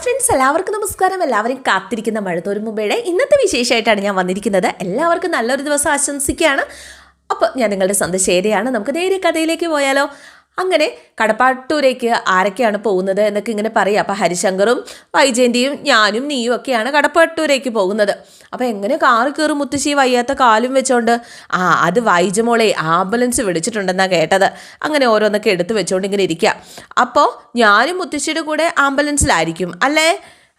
Friends എല്ലാവർക്കും നമസ്കാരം. എല്ലാവരും കാത്തിരിക്കുന്ന മഴത്തോരും മുമ്പേടെ ഇന്നത്തെ വിശേഷമായിട്ടാണ് ഞാൻ വന്നിരിക്കുന്നത്. എല്ലാവർക്കും നല്ലൊരു ദിവസം ആശംസിക്കുകയാണ്. അപ്പോൾ ഞാൻ നിങ്ങളുടെ സന്ദേശം ശേരിയാണ് നമുക്ക് നേരെ കഥയിലേക്ക് പോയാലോ. അങ്ങനെ കടപ്പാട്ടൂരേക്ക് ആരൊക്കെയാണ് പോകുന്നത് എന്നൊക്കെ ഇങ്ങനെ പറയാം. അപ്പോൾ ഹരിശങ്കറും വൈജയന്തിയും ഞാനും നീയും ഒക്കെയാണ് കടപ്പാട്ടൂരേക്ക് പോകുന്നത്. അപ്പോൾ എങ്ങനെ കാറ് കയറും മുത്തശ്ശി വയ്യാത്ത കാലും വെച്ചോണ്ട്? ആ അത് വൈജമോളെ ആംബുലൻസ് വിളിച്ചിട്ടുണ്ടെന്നാണ് കേട്ടത്. അങ്ങനെ ഓരോന്നൊക്കെ എടുത്ത് വെച്ചോണ്ട് ഇങ്ങനെ ഇരിക്കുക അപ്പോൾ ഞാനും മുത്തശ്ശിയുടെ കൂടെ ആംബുലൻസിലായിരിക്കും അല്ലേ?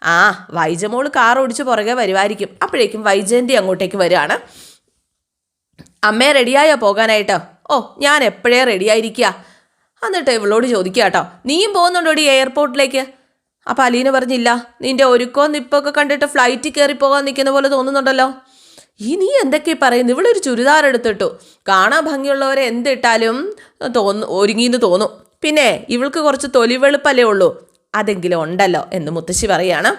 ആ വൈജമോൾ കാർ ഓടിച്ച് പുറകെ വരുമായിരിക്കും അപ്പോഴേക്കും വൈജയന്തി അങ്ങോട്ടേക്ക് വരികയാണ്. അമ്മയെ റെഡിയായോ പോകാനായിട്ട്? ഓ ഞാൻ എപ്പോഴേ റെഡിയായിരിക്കുക എന്നിട്ട് ഇവളോട് ചോദിക്കുക കേട്ടോ നീയും പോകുന്നുണ്ടോടി എയർപോർട്ടിലേക്ക് അപ്പം അലീന പറഞ്ഞില്ല നിന്റെ ഒരുക്കോ നിപ്പൊക്കെ കണ്ടിട്ട് ഫ്ലൈറ്റ് കയറി പോകാൻ നിൽക്കുന്ന പോലെ തോന്നുന്നുണ്ടല്ലോ. ഈ നീ എന്തൊക്കെ പറയുന്നു? ഇവിടെ ഒരു ചുരിദാർ എടുത്തിട്ടു. കാണാൻ ഭംഗിയുള്ളവരെ എന്തിട്ടാലും തോന്നു ഒരുങ്ങിയെന്ന് തോന്നും. പിന്നെ ഇവൾക്ക് കുറച്ച് തൊലി വെളുപ്പല്ലേ ഉള്ളൂ. അതെങ്കിലും ഉണ്ടല്ലോ എന്ന് മുത്തശ്ശി പറയാണ്.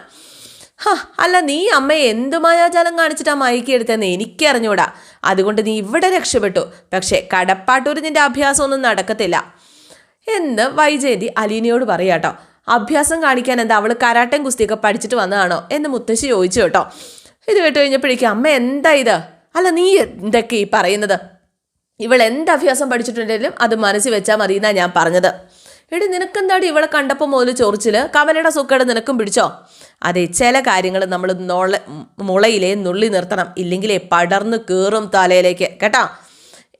ഹാ അല്ല നീ അമ്മയെ എന്ത് മായാജാലം കാണിച്ചിട്ടാ മയക്കിയെടുത്തെന്ന് എനിക്കറിഞ്ഞൂടാ. അതുകൊണ്ട് നീ ഇവിടെ രക്ഷപ്പെട്ടു. പക്ഷേ കടപ്പാട്ടൂർ നിന്റെ അഭ്യാസമൊന്നും നടക്കത്തില്ല. എന്ന് വൈജയന്തി അലീനയോട് പറയാട്ടോ അഭ്യാസം കാണിക്കാൻ എന്താ അവൾ കരാട്ടം കുസ്തിയൊക്കെ പഠിച്ചിട്ട് വന്നതാണോ? എന്ന് മുത്തശ്ശി ചോദിച്ചു കേട്ടോ. ഇത് കേട്ട് കഴിഞ്ഞപ്പോഴേക്കും അമ്മ എന്താ ഇത്? അല്ല നീ എന്തൊക്കെ ഈ പറയുന്നത്? ഇവൾ എന്ത് അഭ്യാസം പഠിച്ചിട്ടുണ്ടെങ്കിലും അത് മനസ്സിൽ വെച്ചാൽ മതി എന്നാ ഞാൻ പറഞ്ഞത്. എടി നിനക്കെന്താടി ഇവളെ കണ്ടപ്പോൾ മുതൽ ചൊറിച്ചിൽ കവലയുടെ സുക്കേട് നിനക്കും പിടിച്ചോ? അതെ ചില കാര്യങ്ങൾ നമ്മൾ നൊള മുളയിലേ നുള്ളി നിർത്തണം. ഇല്ലെങ്കിലേ പടർന്ന് കീറും തലയിലേക്ക്. കേട്ടോ.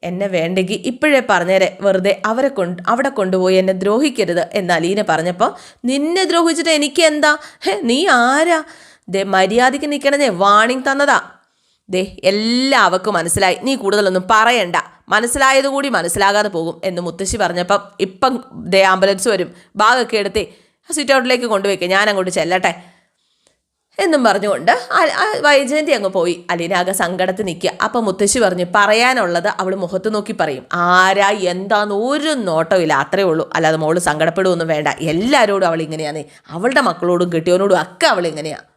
എന്നെ വേണ്ടെങ്കിൽ ഇപ്പോഴേ പറഞ്ഞേരെ. വെറുതെ അവരെ കൊണ്ട് അവിടെ കൊണ്ടുപോയി എന്നെ ദ്രോഹിക്കരുത് എന്ന് അലീന പറഞ്ഞപ്പോൾ നിന്നെ ദ്രോഹിച്ചിട്ട് എനിക്ക് എന്താ നീ ആരാ? ദേ മര്യാദയ്ക്ക് നിൽക്കണതേ വാണിംഗ് തന്നതാ. ദേ എല്ലാവർക്കും മനസ്സിലായി. നീ കൂടുതലൊന്നും പറയണ്ട. മനസ്സിലായതുകൂടി മനസ്സിലാകാതെ പോകും എന്ന് മുത്തശ്ശി പറഞ്ഞപ്പം ഇപ്പം ദേ ആംബുലൻസ് വരും. ബാഗൊക്കെ എടുത്തേ സിറ്റ് ഔട്ടിലേക്ക് കൊണ്ടുപോയിക്കേ. ഞാൻ അങ്ങോട്ട് ചെല്ലട്ടെ. എന്നും പറഞ്ഞുകൊണ്ട് വൈജയന്തി അങ്ങ് പോയി. അലീനാകെ സങ്കടത്തിൽ നിൽക്കുക. അപ്പം മുത്തശ്ശി പറഞ്ഞു പറയാനുള്ളത് അവൾ മുഖത്ത് നോക്കി പറയും. ആരാ? എന്താന്ന്? ഒരു നോട്ടമില്ല അത്രേ ഉള്ളൂ. അല്ലാതെ മോൾ സങ്കടപ്പെടുകയൊന്നും വേണ്ട. എല്ലാവരോടും അവൾ ഇങ്ങനെയാണ് അവളുടെ മക്കളോടും കെട്ടിയവനോടും ഒക്കെ അവൾ ഇങ്ങനെയാണ്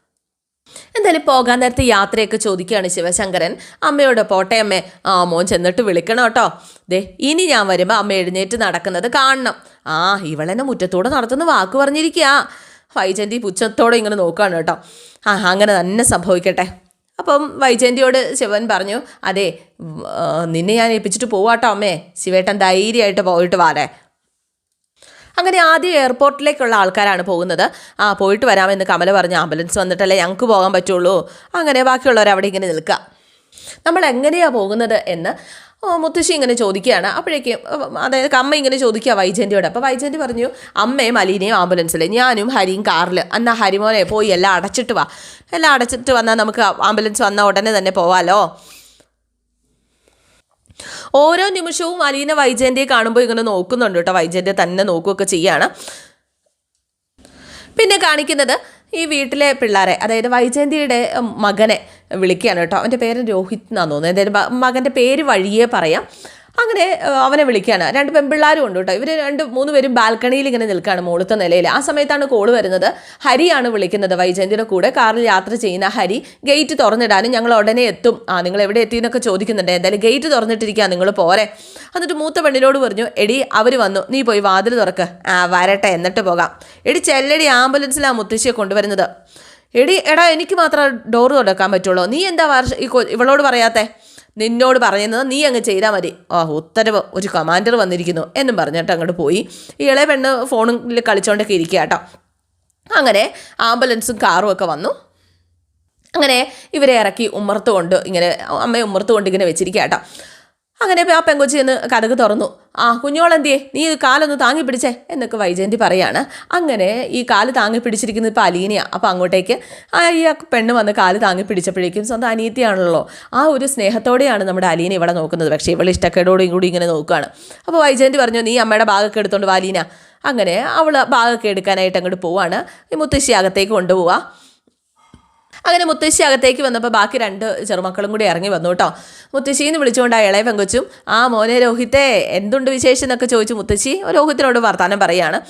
എന്തായാലും പോകാൻ നേരത്തെ യാത്രയൊക്കെ ചോദിക്കുകയാണ് ശിവശങ്കരൻ. അമ്മയോട് പോട്ടെ അമ്മേ. ആ മോൻ ചെന്നിട്ട് വിളിക്കണം കേട്ടോ. ദേ ഇനി ഞാൻ വരുമ്പോൾ അമ്മ എഴുന്നേറ്റ് നടക്കുന്നത് കാണണം. ആ ഇവളെന്നെ മുറ്റത്തൂടെ നടത്തുന്ന വാക്ക് പറഞ്ഞിരിക്കുക വൈജയന്തി പുച്ഛത്തോടെ ഇങ്ങനെ നോക്കുകയാണ് കേട്ടോ. ആ അങ്ങനെ തന്നെ സംഭവിക്കട്ടെ. അപ്പം വൈജയന്തിയോട് ശിവൻ പറഞ്ഞു അതെ നിന്നെ ഞാൻ ഏൽപ്പിച്ചിട്ട് പോവാട്ടോ അമ്മേ. ശിവേട്ടൻ ധൈര്യമായിട്ട് പോയിട്ട് വാലേ അങ്ങനെ ആദ്യം എയർപോർട്ടിലേക്കുള്ള ആൾക്കാരാണ് പോകുന്നത്. ആ പോയിട്ട് വരാമെന്ന് കമല പറഞ്ഞു. ആംബുലൻസ് വന്നിട്ടല്ലേ ഞങ്ങൾക്ക് പോകാൻ പറ്റുള്ളൂ. അങ്ങനെ ബാക്കിയുള്ളവർ അവിടെ ഇങ്ങനെ നിൽക്കുക. നമ്മൾ എങ്ങനെയാണ് പോകുന്നത് എന്ന് മുത്തശ്ശി ഇങ്ങനെ ചോദിക്കുകയാണ്. അപ്പോഴേക്കും അതായത് അമ്മ ഇങ്ങനെ ചോദിക്കുക വൈജയന്തിയോട്. അപ്പോൾ വൈജയന്തി പറഞ്ഞു അമ്മയും അലീനയും ആംബുലൻസിൽ ഞാനും ഹരിയും കാറിൽ എന്നാൽ ഹരിമോനെ പോയി എല്ലാം അടച്ചിട്ട് വാ. എല്ലാം അടച്ചിട്ട് വന്നാൽ നമുക്ക് ആംബുലൻസ് വന്ന ഉടനെ തന്നെ പോവാലോ. ഓരോ നിമിഷവും അലീന വൈജയന്തിയെ കാണുമ്പോൾ ഇങ്ങനെ നോക്കുന്നുണ്ട് കേട്ടോ. വൈജയന്തിയെ തന്നെ നോക്കുകയൊക്കെ ചെയ്യാണ്. പിന്നെ കാണിക്കുന്നത് ഈ വീട്ടിലെ പിള്ളേരെ അതായത് വൈജയന്തിയുടെ മകനെ വിളിക്കുകയാണ് കേട്ടോ. അവന്റെ പേര് രോഹിത് എന്നാണ് തോന്നുന്നത്. എന്തായാലും മകന്റെ പേര് വഴിയേ പറയാം. അങ്ങനെ അവനെ വിളിക്കുകയാണ് രണ്ട് പെൺപിള്ളാരും ഉണ്ട് കേട്ടോ. ഇവർ രണ്ട് മൂന്ന് പേരും ബാൽക്കണിയിൽ ഇങ്ങനെ നിൽക്കുകയാണ് മുകളിലത്തെ നിലയിൽ. ആ സമയത്താണ് കോൾ വരുന്നത്. ഹരിയാണ് വിളിക്കുന്നത് വൈജയന്തിയുടെ കൂടെ. കാറിൽ യാത്ര ചെയ്യുന്ന ഹരി ഗേറ്റ് തുറന്നിടാനും ഞങ്ങൾ ഉടനെ എത്തും. ആ നിങ്ങൾ എവിടെ എത്തി? എന്നൊക്കെ ചോദിക്കുന്നുണ്ട്. എന്തായാലും ഗേറ്റ് തുറന്നിട്ടിരിക്കുക നിങ്ങൾ പോരെ. എന്നിട്ട് മൂത്ത പെണ്ണിനോട് പറഞ്ഞു എടി അവർ വന്നു. നീ പോയി വാതിൽ തുറക്ക്. ആ വരട്ടെ എന്നിട്ട് പോകാം. എടി ചെല്ലടി ആംബുലൻസിലാണ് മുത്തശ്ശിയെ കൊണ്ടുവരുന്നത്. എടി എടാ എനിക്ക് മാത്രം ഡോർ തുറക്കാൻ പറ്റുള്ളൂ. നീ എന്താ വർഷ ഈ ഇവളോട് പറയാത്തെ? നിന്നോട് പറയുന്നത് നീ അങ്ങ് ചെയ്താൽ മതി. ആ ഉത്തരവ് ഒരു കമാൻഡർ വന്നിരിക്കുന്നു എന്നും പറഞ്ഞിട്ട് അങ്ങോട്ട് പോയി. ഈ ഇളയ പെണ്ണ് ഫോണിൽ കളിച്ചോണ്ടൊക്കെ ഇരിക്കുക കേട്ടോ അങ്ങനെ ആംബുലൻസും കാറും ഒക്കെ വന്നു. അങ്ങനെ ഇവരെ ഇറക്കി ഉമ്മർത്തുകൊണ്ട് ഇങ്ങനെ അമ്മയെ ഉമ്മർത്തുകൊണ്ട് ഇങ്ങനെ വെച്ചിരിക്കുക കേട്ടോ അങ്ങനെ ആ പെങ്കൊച്ചി എന്ന് കഥക് തുറന്നു. ആ കുഞ്ഞോളെന്തിയെ? നീ കാലൊന്ന് താങ്ങി പിടിച്ചേ എന്നൊക്കെ വൈജയന്തി പറയാണ്. അങ്ങനെ ഈ കാൽ താങ്ങി പിടിച്ചിരിക്കുന്നത് ഇപ്പോൾ അലീനയാണ് അപ്പോൾ അങ്ങോട്ടേക്ക് ഈ പെണ്ണ് വന്ന് കാൽ താങ്ങി പിടിച്ചപ്പോഴേക്കും സ്വന്തം അനിയത്തിയാണല്ലോ. ആ ഒരു സ്നേഹത്തോടെയാണ് നമ്മുടെ അലീന ഇവിടെ നോക്കുന്നത്. പക്ഷേ ഇവൾ ഇഷ്ടക്കേടോടും കൂടി ഇങ്ങനെ നോക്കുകയാണ് അപ്പോൾ വൈജയന്തി പറഞ്ഞു നീ അമ്മയുടെ ഭാഗമൊക്കെ എടുത്തോണ്ട് വാലീന അങ്ങനെ അവൾ ഭാഗമൊക്കെ എടുക്കാനായിട്ട് അങ്ങോട്ട് പോവാണ്. ഈ മുത്തശ്ശി അകത്തേക്ക് കൊണ്ടുപോവാ. അങ്ങനെ മുത്തശ്ശി അകത്തേക്ക് വന്നപ്പോൾ ബാക്കി രണ്ട് ചെറുമക്കളും കൂടി ഇറങ്ങി വന്നു കേട്ടോ. മുത്തശ്ശീന്ന് വിളിച്ചുകൊണ്ട് ആ ഇളയ പെങ്കൊച്ചും ആ മോനെ രോഹിത്തെ എന്തുണ്ട് വിശേഷം? എന്നൊക്കെ ചോദിച്ചു മുത്തശ്ശി രോഹിത്തിനോട് വർത്താനം പറയാണ്.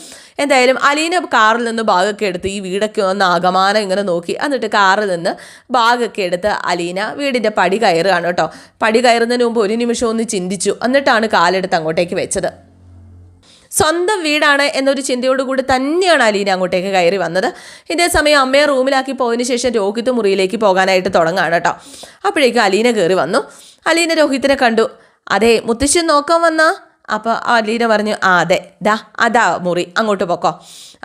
എന്തായാലും അലീന കാറിൽ നിന്ന് ബാഗൊക്കെ എടുത്ത് ഈ വീടൊക്കെ ഒന്ന് ആകമാനം ഇങ്ങനെ നോക്കി. എന്നിട്ട് കാറിൽ നിന്ന് ബാഗൊക്കെ എടുത്ത് അലീന വീടിന്റെ പടി കയറുകയാണ് കേട്ടോ. പടി കയറുന്നതിന് മുമ്പ് ഒരു നിമിഷം ഒന്ന് ചിന്തിച്ചു. എന്നിട്ടാണ് കാലെടുത്ത് അങ്ങോട്ടേക്ക് വെച്ചത്. സ്വന്തം വീടാണ് എന്നൊരു ചിന്തയോടുകൂടി തന്നെയാണ് അലീന അങ്ങോട്ടേക്ക് കയറി വന്നത്. ഇതേ സമയം അമ്മയെ റൂമിലാക്കി പോയതിന് ശേഷം രോഹിത് മുറിയിലേക്ക് പോകാനായിട്ട് തുടങ്ങുകയാണ് കേട്ടോ. അപ്പോഴേക്കും അലീന കയറി വന്നു. അലീന രോഹിത്തിനെ കണ്ടു. അതെ മുത്തശ്ശൻ നോക്കാൻ വന്നാ? അപ്പോൾ അലീന പറഞ്ഞു ആ അതെ. ദാ അതാ മുറി. അങ്ങോട്ട് പൊക്കോ.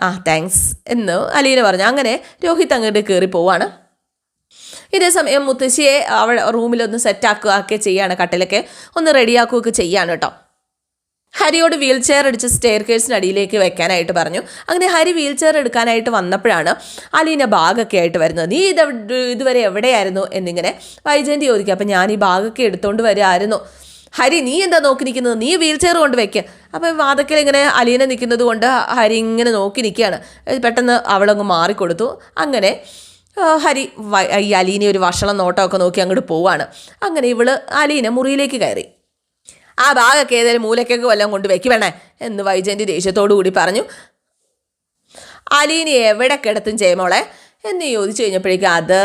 ആ താങ്ക്സ് എന്ന് അലീന പറഞ്ഞു. അങ്ങനെ രോഹിത് അങ്ങോട്ട് കയറി പോവാണ്. ഇതേ സമയം മുത്തശ്ശിയെ അവൾ റൂമിലൊന്ന് സെറ്റാക്കുക ഒക്കെ ചെയ്യാണ് കട്ടിലൊക്കെ ഒന്ന് റെഡിയാക്കുകയൊക്കെ ചെയ്യാണ് കേട്ടോ. ഹരിയോട് വീൽ ചെയർ അടിച്ച് സ്റ്റെയർ അടിയിലേക്ക് വെക്കാനായിട്ട് പറഞ്ഞു. അങ്ങനെ ഹരി വീൽ ചെയർ എടുക്കാനായിട്ട് വന്നപ്പോഴാണ് അലീന ബാഗൊക്കെ ആയിട്ട് വരുന്നത്. നീ ഇത് ഇതുവരെ എവിടെയായിരുന്നു? എന്നിങ്ങനെ വൈജയന്തി ചോദിക്കുക അപ്പം ഞാൻ ഈ ബാഗൊക്കെ എടുത്തുകൊണ്ട് വരുമായിരുന്നു ഹരി നീ എന്താ നോക്കി നിൽക്കുന്നത്? നീ വീൽ ചെയർ കൊണ്ട് വെക്കുക അപ്പം വാതക്കൽ ഇങ്ങനെ അലീന നിൽക്കുന്നത് കൊണ്ട് ഹരി ഇങ്ങനെ നോക്കി നിൽക്കുകയാണ്. പെട്ടെന്ന് അവളങ്ങ് മാറിക്കൊടുത്തു. അങ്ങനെ ഹരി ഈ അലീനെ ഒരു വഷളം നോട്ടമൊക്കെ നോക്കി അങ്ങോട്ട് പോവാണ്. അങ്ങനെ ഇവൾ അലീന മുറിയിലേക്ക് കയറി. ആ ഭാഗമൊക്കെ ഏതായാലും മൂലക്കൊക്കെ വല്ലതും കൊണ്ട് വെക്കുവേണേ എന്ന് വൈജയന്തി ദേഷ്യത്തോടു കൂടി പറഞ്ഞു. അലീനി എവിടെ കിടത്തും ജയമോളെ? എന്ന് ചോദിച്ചു കഴിഞ്ഞപ്പോഴേക്കും അത്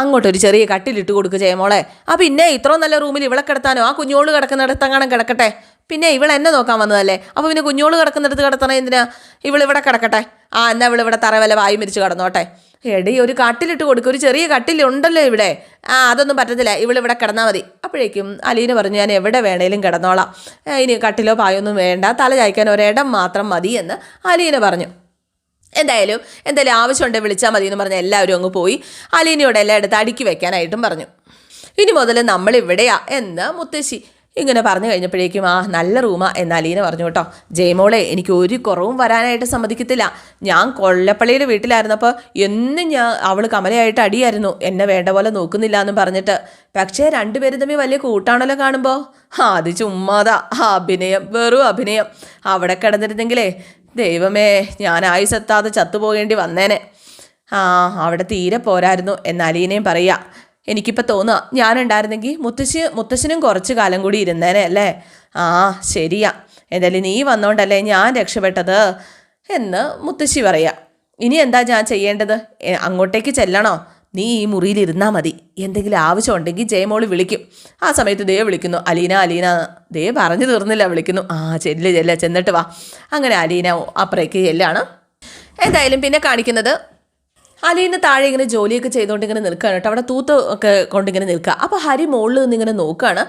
അങ്ങോട്ടൊരു ചെറിയ കട്ടിലിട്ട് കൊടുക്കുക ജയമോളെ. ആ പിന്നെ ഇത്രയും നല്ല റൂമിൽ ഇവളെ കിടത്താനോ? ആ കുഞ്ഞോൾ കിടക്കുന്നിടത്തെങ്ങാനും കിടക്കട്ടെ? പിന്നെ ഇവൾ എന്നെ നോക്കാൻ വന്നതല്ലേ? അപ്പോൾ പിന്നെ കുഞ്ഞോൾ കിടക്കുന്നിടത്ത് കിടത്തണേ എന്തിനാ? ഇവളിവിടെ കിടക്കട്ടെ. ആ എന്നാ ഇവളിവിടെ തറ വല്ല വായി മരിച്ച് കിടന്നോട്ടെ. എടി ഒരു കട്ടിലിട്ട് കൊടുക്കുക ഒരു ചെറിയ കട്ടിലുണ്ടല്ലോ ഇവിടെ. ആ അതൊന്നും പറ്റത്തില്ല. ഇവളിവിടെ കിടന്നാൽ മതി. അപ്പോഴേക്കും അലീന പറഞ്ഞു ഞാൻ എവിടെ വേണേലും കിടന്നോളാം. ഇനി കട്ടിലോ പായൊന്നും വേണ്ട. തല ചായ്ക്കാൻ ഒരിടം മാത്രം മതി എന്ന് അലീന പറഞ്ഞു. എന്തായാലും എന്തായാലും ആവശ്യമുണ്ടെങ്കിൽ വിളിച്ചാൽ മതി എന്ന് പറഞ്ഞ് എല്ലാവരും അങ്ങ് പോയി. അലീനയോട് എല്ലാം എടുത്ത് അടുക്കി വെക്കാനായിട്ടും പറഞ്ഞു. ഇനി മുതൽ നമ്മളിവിടെയാ എന്ന് മുത്തശ്ശി ഇങ്ങനെ പറഞ്ഞു കഴിഞ്ഞപ്പോഴേക്കും ആ നല്ല റൂമ എന്ന് അലീന പറഞ്ഞു കേട്ടോ. ജയമോളെ എനിക്ക് ഒരു കുറവും വരാനായിട്ട് സമ്മതിക്കത്തില്ല. ഞാൻ കൊള്ളപ്പള്ളിയിൽ വീട്ടിലായിരുന്നപ്പോൾ എന്നും ഞാൻ അവൾ കമലയായിട്ട് അടിയായിരുന്നു. എന്നെ വേണ്ട പോലെ നോക്കുന്നില്ല എന്നും പറഞ്ഞിട്ട്. പക്ഷേ രണ്ടുപേരും തമ്മിൽ വലിയ കൂട്ടാണല്ലോ കാണുമ്പോൾ അത് ചുമ്മാതാ. അഭിനയം. വെറും അഭിനയം. അവിടെ കിടന്നിരുന്നെങ്കിലേ ദൈവമേ ഞാൻ ആയുസെത്താതെ ചത്തുപോകേണ്ടി വന്നേനെ. ആ അവിടെ തീരെ പോരായിരുന്നു എന്ന് അലീനയും പറയാ എനിക്കിപ്പോൾ തോന്നുക ഞാനുണ്ടായിരുന്നെങ്കിൽ മുത്തശ്ശി മുത്തശ്ശനും കുറച്ച് കാലം കൂടി ഇരുന്നേനെ അല്ലേ? ആ ശരിയാ. എന്തായാലും നീ വന്നോണ്ടല്ലേ ഞാൻ രക്ഷപ്പെട്ടത് എന്ന് മുത്തശ്ശി പറയാ. ഇനി എന്താ ഞാൻ ചെയ്യേണ്ടത്? അങ്ങോട്ടേക്ക് ചെല്ലണോ? നീ ഈ മുറിയിലിരുന്നാൽ മതി. എന്തെങ്കിലും ആവശ്യമുണ്ടെങ്കിൽ ജയമോൾ വിളിക്കും. ആ സമയത്ത് ദേ വിളിക്കുന്നു. അലീന അലീന. ദേ പറഞ്ഞു തീർന്നില്ല വിളിക്കുന്നു. ആ ചെല്ല് ചെല്ല ചെന്നിട്ട് വാ. അങ്ങനെ അലീന അപ്പുറേക്ക് ചെല്ലാണ്. എന്തായാലും പിന്നെ കാണിക്കുന്നത് അലീന താഴെ ഇങ്ങനെ ജോലിയൊക്കെ ചെയ്തുകൊണ്ട് ഇങ്ങനെ നിൽക്കുകയാണ് കേട്ടോ. അവിടെ തൂത്ത് ഒക്കെ കൊണ്ടിങ്ങനെ നിൽക്കുക. അപ്പോൾ ഹരി മുകളിൽ നിന്ന് ഇങ്ങനെ നോക്കുകയാണ്.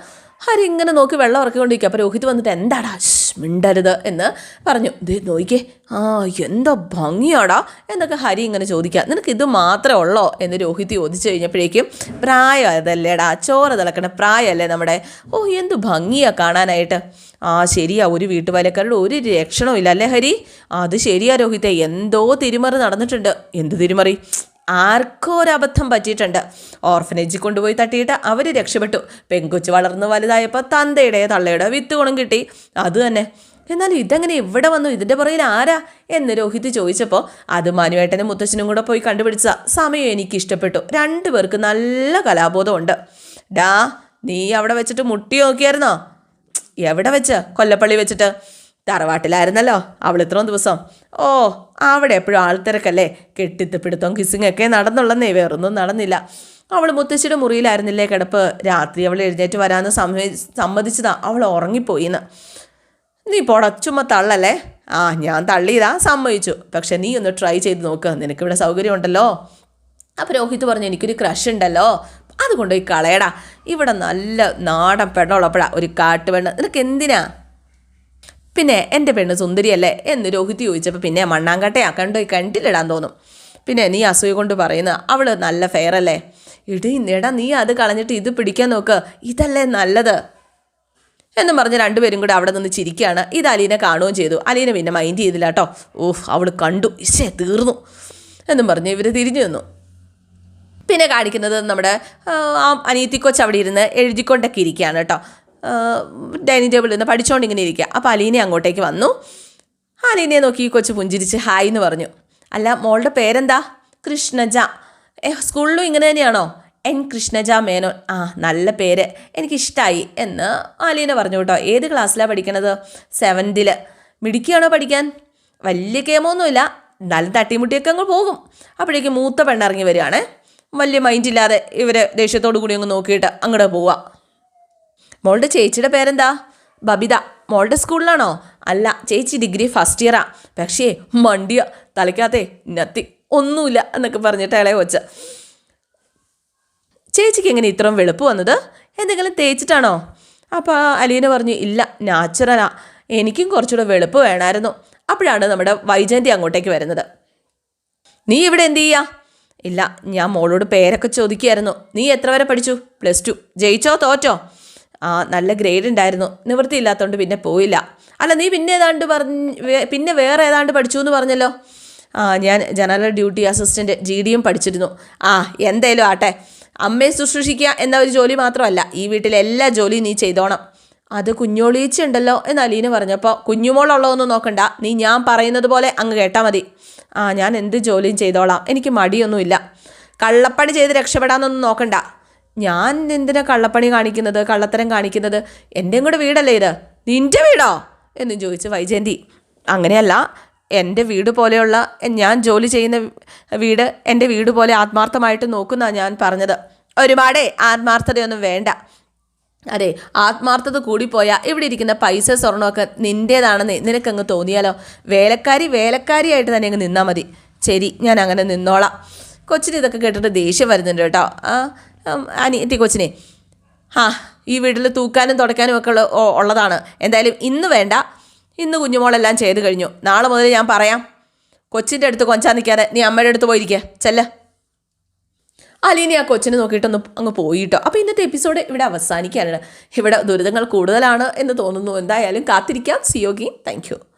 ഹരി ഇങ്ങനെ നോക്കി വെള്ളം ഇറക്കിക്കൊണ്ടിരിക്കുക അപ്പോൾ രോഹിത് വന്നിട്ട് എന്താടാ? മിണ്ടരുത് എന്ന് പറഞ്ഞു. ദേ നോക്കിക്കേ ആ എന്താ ഭംഗിയാടാ എന്നൊക്കെ ഹരി ഇങ്ങനെ ചോദിക്കുക നിനക്ക് ഇത് മാത്രമേ ഉള്ളോ എന്ന് രോഹിത് ചോദിച്ചു കഴിഞ്ഞപ്പോഴേക്കും പ്രായം ചോര തിളക്കണ പ്രായമല്ലേ നമ്മുടെ? ഓ എന്ത് ഭംഗിയാ കാണാനായിട്ട്. ആ ശരിയാ ഒരു വീട്ടുവേലക്കാരുടെ ഒരു രക്ഷണവും ഇല്ല അല്ലേ ഹരി? അത് ശരിയാ രോഹിത്തെ. എന്തോ തിരിമറി നടന്നിട്ടുണ്ട്. എന്ത് തിരിമറി? ആർക്കോ ഒരു അബദ്ധം പറ്റിയിട്ടുണ്ട്. ഓർഫനേജിൽ കൊണ്ടുപോയി തട്ടിയിട്ട് അവർ രക്ഷപ്പെട്ടു. പെങ്കുച്ച് വളർന്ന് വലുതായപ്പോൾ തന്തയുടെ തള്ളയുടെ വിത്ത് ഗുണം കിട്ടി. അത് തന്നെ. എന്നാൽ ഇതെങ്ങനെ ഇവിടെ വന്നു? ഇതിന്റെ പുറകിൽ ആരാ? എന്ന് രോഹിത് ചോദിച്ചപ്പോൾ അത് മനുവേട്ടനും മുത്തച്ഛനും കൂടെ പോയി കണ്ടുപിടിച്ച സമയം എനിക്ക് ഇഷ്ടപ്പെട്ടു രണ്ടുപേർക്ക് നല്ല കലാബോധമുണ്ട്. ഡാ നീ അവിടെ വെച്ചിട്ട് മുട്ടി നോക്കിയായിരുന്നോ? എവിടെ വെച്ച്? കൊല്ലപ്പള്ളി വെച്ചിട്ട്. തറവാട്ടിലായിരുന്നല്ലോ അവൾ ഇത്രയും ദിവസം. ഓ അവിടെ എപ്പോഴും ആൾത്തിരക്കല്ലേ? കെട്ടിത്തപ്പിടുത്തവും കിസിങ് ഒക്കെ നടന്നുള്ളന്നേ വേറൊന്നും നടന്നില്ല. അവൾ മുത്തശ്ശിയുടെ മുറിയിലായിരുന്നില്ലേ കിടപ്പ്? രാത്രി അവൾ എഴുന്നേറ്റ് വരാമെന്ന് സമ്മതി സമ്മതിച്ചതാ. അവൾ ഉറങ്ങിപ്പോയിന്ന്. നീ പൊടച്ചുമ്മ തള്ളല്ലേ? ആ ഞാൻ തള്ളിയതാ സമ്മതിച്ചു. പക്ഷെ നീ ഒന്ന് ട്രൈ ചെയ്ത് നോക്ക്. നിനക്കിവിടെ സൗകര്യമുണ്ടല്ലോ? അപ്പോൾ രോഹിത് പറഞ്ഞു എനിക്കൊരു ക്രഷ് ഉണ്ടല്ലോ. അതുകൊണ്ട് ഈ കളയടാ. ഇവിടെ നല്ല നാടൻ പെണ്ണുള്ളപ്പോഴാ. ഒരു കാട്ടുപെണ്ണ്. നിനക്ക് എന്തിനാ? പിന്നെ എന്റെ പെണ്ണ് സുന്ദരിയല്ലേ എന്ന് രോഹിത് ചോദിച്ചപ്പോൾ പിന്നെ മണ്ണാങ്കട്ടയാക്കണ്ടോ കണ്ടുപോയി കണ്ടിലിടാൻ തോന്നും. പിന്നെ നീ അസൂയ കൊണ്ട് പറയുന്നത് അവൾ നല്ല ഫെയർ അല്ലേ? ഇടി നീ അത് കളഞ്ഞിട്ട് ഇത് പിടിക്കാൻ നോക്ക് ഇതല്ലേ നല്ലത്? എന്നും പറഞ്ഞ് രണ്ടുപേരും കൂടെ അവിടെ നിന്ന് ചിരിക്കുകയാണ് ഇത് അലീനെ കാണുകയും ചെയ്തു. അലീനെ പിന്നെ മൈൻഡ് ചെയ്തില്ല കേട്ടോ. ഓഹ് അവൾ കണ്ടു. ഇശേ തീർന്നു. എന്നും പറഞ്ഞ് ഇവർ തിരിഞ്ഞു നിന്നു. പിന്നെ കാണിക്കുന്നത് നമ്മുടെ ആ, ആ അനിയത്തി കൊച്ച് അവിടെ ഇരുന്ന് എഴുതിക്കൊണ്ടൊക്കെ ഇരിക്കുകയാണ് കേട്ടോ. ഡൈനിങ് ടേബിളിൽ നിന്ന് പഠിച്ചുകൊണ്ട് ഇങ്ങനെ ഇരിക്കുക. അപ്പോൾ അലീനെ അങ്ങോട്ടേക്ക് വന്നു. അലീനയെ നോക്കി കൊച്ച് പുഞ്ചിരിച്ച് ഹായ് എന്ന് പറഞ്ഞു. അല്ല മോളുടെ പേരെന്താ? കൃഷ്ണജ. സ്കൂളിലും ഇങ്ങനെ തന്നെയാണോ? എൻ കൃഷ്ണജ മേനോൻ. ആ നല്ല പേര്. എനിക്കിഷ്ടമായി എന്ന് അലീന പറഞ്ഞു കേട്ടോ. ഏത് ക്ലാസ്സിലാണ് പഠിക്കണത്? സെവൻതിൽ മിടിക്കുകയാണോ പഠിക്കാൻ? വലിയ കേമൊന്നുമില്ല. നല്ല തട്ടിമുട്ടിയൊക്കെ അങ്ങ് പോകും. അപ്പോഴേക്കും മൂത്ത പെണ്ണിറങ്ങി വരികയാണേ. വലിയ മൈൻഡില്ലാതെ ഇവരെ ദേഷ്യത്തോടു കൂടി അങ്ങ് നോക്കിയിട്ട് അങ്ങോട്ട് പോവാം മോളുടെ ചേച്ചിയുടെ പേരെന്താ? ബബിത. മോളുടെ സ്കൂളിലാണോ? അല്ല ചേച്ചി ഡിഗ്രി ഫസ്റ്റ് ഇയറാ പക്ഷേ മണ്ടിയ തലയ്ക്കകത്തെ നത്തി ഒന്നുമില്ല എന്നൊക്കെ പറഞ്ഞിട്ട് ഇളയ വെച്ച ചേച്ചിക്ക് എങ്ങനെ ഇത്രയും വെളുപ്പ് വന്നത്? എന്തെങ്കിലും തേച്ചിട്ടാണോ? അപ്പോൾ അലീന പറഞ്ഞു ഇല്ല നാച്ചുറലാ എനിക്കും കുറച്ചുകൂടെ വെളുപ്പ് വേണമായിരുന്നു. അപ്പോഴാണ് നമ്മുടെ വൈജയന്തി അങ്ങോട്ടേക്ക് വരുന്നത്. നീ ഇവിടെ എന്ത് ചെയ്യാ? ഇല്ല ഞാൻ മോളോട് പേരൊക്കെ ചോദിക്കുകയായിരുന്നു. നീ എത്ര വരെ പഠിച്ചു? Plus two. ജയിച്ചോ തോറ്റോ? ആ നല്ല ഗ്രേഡ് ഉണ്ടായിരുന്നു നിവൃത്തിയില്ലാത്തതുകൊണ്ട് പിന്നെ പോയില്ല. അല്ല നീ പിന്നെ ഏതാണ്ട് പറഞ്ഞ് പിന്നെ വേറെ ഏതാണ്ട് പഠിച്ചു എന്ന് പറഞ്ഞല്ലോ? ആ ഞാൻ ജനറൽ ഡ്യൂട്ടി അസിസ്റ്റന്റ് ജി ഡിയും പഠിച്ചിരുന്നു. ആ എന്തേലും ആട്ടെ. അമ്മയെ ശുശ്രൂഷിക്കുക എന്ന ഒരു ജോലി മാത്രമല്ല ഈ വീട്ടിലെ എല്ലാ ജോലിയും നീ ചെയ്തോണം. അത് കുഞ്ഞോളീച്ച ഉണ്ടല്ലോ എന്ന് അലീന പറഞ്ഞപ്പോൾ കുഞ്ഞുമോളുള്ളതൊന്നും നോക്കണ്ട. നീ ഞാൻ പറയുന്നത് പോലെ അങ്ങ് കേട്ടാൽ മതി. ആ ഞാൻ എന്ത് ജോലിയും ചെയ്തോളാം. എനിക്ക് മടിയൊന്നുമില്ല. കള്ളപ്പണി ചെയ്ത് രക്ഷപ്പെടാമെന്നൊന്നും നോക്കണ്ട. ഞാൻ എന്തിനാ കള്ളപ്പണി കാണിക്കുന്നത് കള്ളത്തരം കാണിക്കുന്നത്? എന്റെയും കൂടെ വീടല്ലേ ഇത്? നിന്റെ വീടോ? എന്ന് ചോദിച്ചു വൈജയന്തി. അങ്ങനെയല്ല എന്റെ വീട് പോലെയുള്ള ഞാൻ ജോലി ചെയ്യുന്ന വീട് എന്റെ വീട് പോലെ ആത്മാർത്ഥമായിട്ട് നോക്കുന്നതാണ് ഞാൻ പറഞ്ഞത്. ഒരുപാടേ ആത്മാർത്ഥതയൊന്നും വേണ്ട. അതെ ആത്മാർത്ഥത കൂടിപ്പോയാൽ ഇവിടെ ഇരിക്കുന്ന പൈസ സ്വർണമൊക്കെ നിന്റേതാണെന്ന് നിനക്കങ്ങ് തോന്നിയാലോ? വേലക്കാരി വേലക്കാരിയായിട്ട് തന്നെ അങ്ങ് നിന്നാൽ മതി. ശരി ഞാൻ അങ്ങനെ നിന്നോളാം. കൊച്ചിന് ഇതൊക്കെ കേട്ടിട്ട് ദേഷ്യം വരുന്നുണ്ട് കേട്ടോ. ആ അനിയത്തി കൊച്ചിനെ. ആ ഈ വീട്ടിൽ തൂക്കാനും തുടക്കാനും ഒക്കെ ഉള്ള ഉള്ളതാണ്. എന്തായാലും ഇന്ന് വേണ്ട. ഇന്ന് കുഞ്ഞുമോളെല്ലാം ചെയ്ത് കഴിഞ്ഞു. നാളെ മുതൽ ഞാൻ പറയാം. കൊച്ചിന്റെ അടുത്ത് കൊഞ്ചാൻ നിൽക്കാതെ നീ അമ്മയുടെ അടുത്ത് പോയിരിക്കുക ചെല്ല. അലീനി ആ കൊച്ചിനെ നോക്കിയിട്ടൊന്ന് അങ്ങ് പോയിട്ടോ. അപ്പോൾ ഇന്നത്തെ എപ്പിസോഡ് ഇവിടെ അവസാനിക്കാനാണ് ഇവിടെ ദുരിതങ്ങൾ കൂടുതലാണ് എന്ന് തോന്നുന്നു. എന്തായാലും കാത്തിരിക്കാം. സിയോഗി താങ്ക്